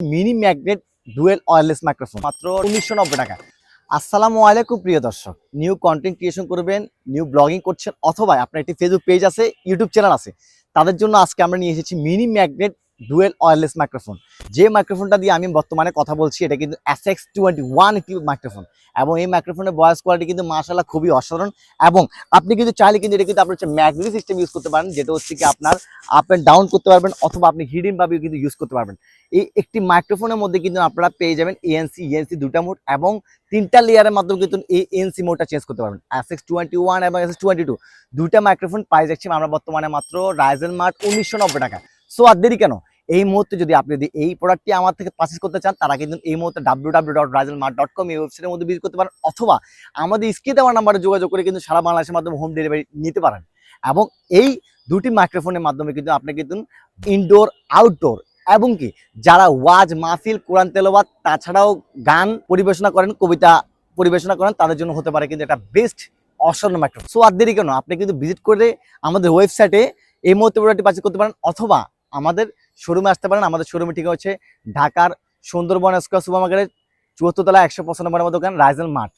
Mini magnet dual wireless microphone, মাত্র উনিশশো নব্বই টাকা। আসসালামু আলাইকুম, প্রিয় দর্শক। নিউ কন্টেন্ট ক্রিয়েশন করবেন, নিউ ব্লগিং করছেন, অথবা আপনার একটি ফেসবুক পেজ আছে ইউটিউব চ্যানেল আছে। তাদের জন্য আজকে আমরা নিয়ে এসেছি mini magnet dual wireless microphone. যে মাইক্রোফোনটা দিয়ে আমি বর্তমানে কথা বলছি, এটা কিন্তু এস এক্স টোয়েন্টি ওয়ান একটি মাইক্রোফোন। এবং এই মাইক্রোফোনের ভয়েস কোয়ালিটি কিন্তু মার্শাল্লাহ খুবই অসাধারণ। এবং আপনি কিন্তু চাইলে কিন্তু এটা কিন্তু আপনার হচ্ছে ম্যাগনেটিক সিস্টেম ইউজ করতে পারেন, যেটা হচ্ছে কি আপনার আপ অ্যান্ড ডাউন করতে পারবেন, অথবা আপনি হিডিন ভাবেও কিন্তু ইউজ করতে পারবেন। এই একটি মাইক্রোফোনের মধ্যে কিন্তু আপনারা পেয়ে যাবেন এএনসি ইএনসি দুটা মোড এবং তিনটা লেয়ারের মাধ্যমে কিন্তু এই এএনসি মোডটা চেঞ্জ করতে পারবেন। এস এক্স টোয়েন্টি ওয়ান এবং এস এক্স টোয়েন্টি টু, দুইটা মাইক্রোফোন পাই যাচ্ছি আমরা বর্তমানে মাত্র রাইজেন মার্ট উনিশশো নব্বই টাকা। সো আর দেরি কেন? এই মুহূর্তে যদি আপনি যদি এই প্রোডাক্টটি আমার থেকে পারচেস করতে চান, তারা কিন্তু এই মুহূর্তে W W dot Ryzen mart dot com এই ওয়েবসাইটের মধ্যে ভিজিট করতে পারেন, অথবা আমাদের স্ক্রিনে দেওয়ার নাম্বারে যোগাযোগ করে কিন্তু সারা বাংলাদেশের মাধ্যমে হোম ডেলিভারি নিতে পারেন। এবং এই দুটি মাইক্রোফোনের মাধ্যমে কিন্তু আপনি কিন্তু ইনডোর আউটডোর এবং কি যারা ওয়াজ, মাহফিল, কোরআন তেলাওয়াত, তাছাড়াও গান পরিবেশনা করেন, কবিতা পরিবেশনা করেন, তাদের জন্য হতে পারে কিন্তু একটা বেস্ট অসাধারণ মাইক্রোফোন সো আর দেরি কেন? আপনি কিন্তু ভিজিট করে আমাদের ওয়েবসাইটে এই মুহূর্তে প্রোডাক্টটি পারচেজ করতে পারেন, অথবা আমাদের শোরুমে আসতে পারেন। আমাদের শোরুমে ঠিক হচ্ছে ঢাকার সুন্দরবন স্কোয়ার সুপার মার্কেটের চুয়াত্তর তলা একশো পঁচানব্বই নম্বর দোকান রাইজেল মার্ট।